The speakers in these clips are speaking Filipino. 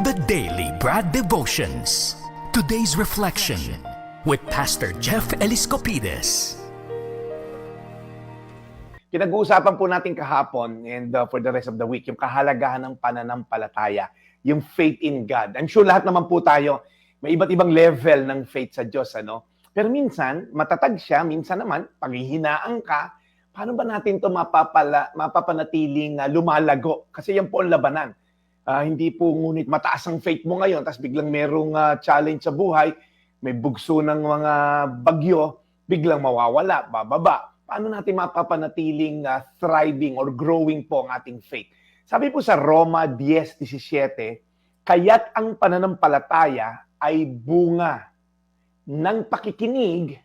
The Daily Brad Devotions. Today's reflection with Pastor Jeff Eliscopides. Pinag-uusapan po natin kahapon and uh, for the rest of the week yung kahalagahan ng pananampalataya, yung faith in God. I'm sure lahat naman po tayo may iba't ibang level ng faith sa Diyos, ano? Pero minsan, matatag siya, minsan naman, paghihinaan ka, paano ba natin to mapapala, mapapanatiling uh, lumalago? Kasi yan po ang labanan. Ah, hindi po ngunit mataas ang faith mo ngayon, tapos biglang merong ah, challenge sa buhay, may bugso ng mga bagyo, biglang mawawala, bababa. Paano natin mapapanatiling ah, thriving or growing po ang ating faith? Sabi po sa Roma 10.17, kaya't ang pananampalataya ay bunga ng pakikinig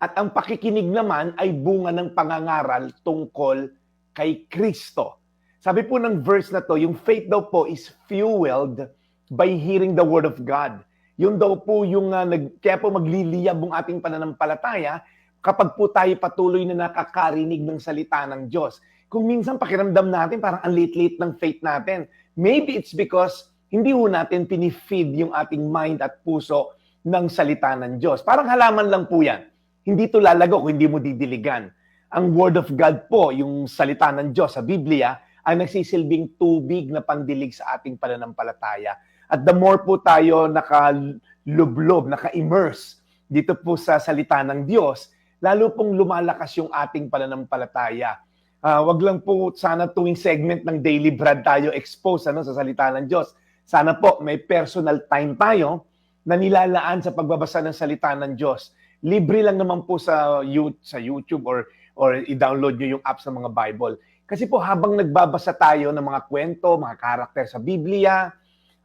at ang pakikinig naman ay bunga ng pangangaral tungkol kay Kristo. Sabi po ng verse na to, yung faith daw po is fueled by hearing the word of God. Yun daw po yung uh, nag, kaya po magliliyab ang ating pananampalataya kapag po tayo patuloy na nakakarinig ng salita ng Diyos. Kung minsan pakiramdam natin parang ang late-late ng faith natin, maybe it's because hindi ho natin pinifeed yung ating mind at puso ng salita ng Diyos. Parang halaman lang po yan. Hindi to lalago kung hindi mo didiligan. Ang Word of God po, yung salita ng Diyos sa Biblia, ang nagsisilbing tubig na pandilig sa ating pananampalataya. At the more po tayo nakalublob, naka-immerse dito po sa salita ng Diyos, lalo pong lumalakas yung ating pananampalataya. Uh, wag lang po sana tuwing segment ng Daily Brad tayo expose ano, sa salita ng Diyos. Sana po may personal time tayo na nilalaan sa pagbabasa ng salita ng Diyos. Libre lang naman po sa, sa YouTube or, or i-download nyo yung apps ng mga Bible. Kasi po habang nagbabasa tayo ng mga kwento, mga karakter sa Biblia,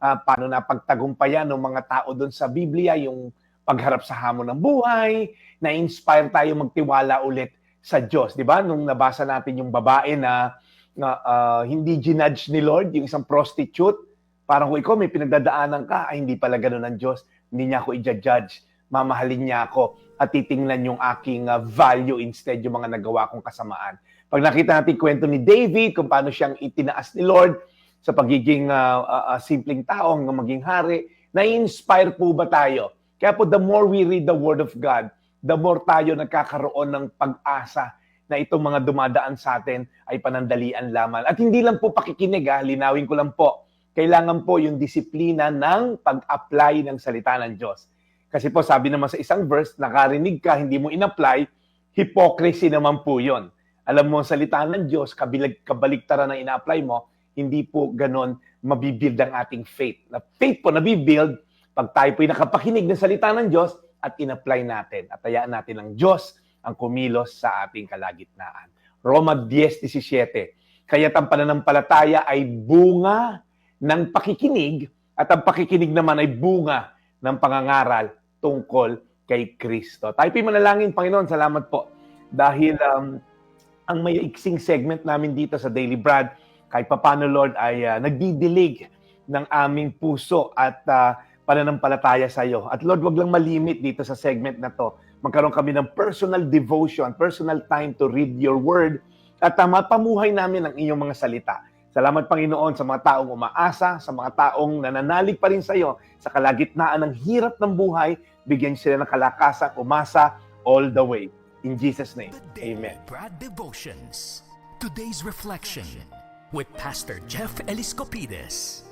uh, paano na pagtagumpayan ng mga tao doon sa Biblia, yung pagharap sa hamon ng buhay, na-inspire tayo magtiwala ulit sa Diyos. Di ba? Nung nabasa natin yung babae na, na uh, hindi ginudge ni Lord, yung isang prostitute, parang kung ikaw may pinagdadaanan ka, ay hindi pala ganun ang Diyos, hindi niya ako i-judge, mamahalin niya ako at titingnan yung aking uh, value instead yung mga nagawa kong kasamaan. Pag nakita natin kwento ni David, kung paano siyang itinaas ni Lord sa pagiging uh, uh, simpleng tao hanggang maging hari, na-inspire po ba tayo? Kaya po the more we read the Word of God, the more tayo nagkakaroon ng pag-asa na itong mga dumadaan sa atin ay panandalian lamang. At hindi lang po pakikinig, ha? linawin ko lang po, kailangan po yung disiplina ng pag-apply ng salita ng Diyos. Kasi po sabi naman sa isang verse, nakarinig ka, hindi mo in-apply, hypocrisy naman po yon. Alam mo, ang salita ng Diyos, kabilag, kabaligtaran na ina-apply mo, hindi po ganon mabibuild ang ating faith. Na faith po nabibuild pag tayo po nakapakinig ng salita ng Diyos at in-apply natin. At hayaan natin ang Diyos ang kumilos sa ating kalagitnaan. Roma 10.17 Kaya't ang pananampalataya ay bunga ng pakikinig at ang pakikinig naman ay bunga ng pangangaral tungkol kay Kristo. Tayo po manalangin, Panginoon, salamat po. Dahil um, ang may iksing segment namin dito sa Daily Brad, kahit papano Lord ay uh, nagdidilig ng aming puso at uh, pananampalataya sa iyo. At Lord, wag lang malimit dito sa segment na to. Magkaroon kami ng personal devotion, personal time to read your word at uh, mapamuhay namin ang iyong mga salita. Salamat Panginoon sa mga taong umaasa, sa mga taong nananalig pa rin sa iyo sa kalagitnaan ng hirap ng buhay, bigyan sila ng kalakasan, umasa all the way. In Jesus' name, Amen. Brad Devotions. Today's reflection with Pastor Jeff Eliscopides.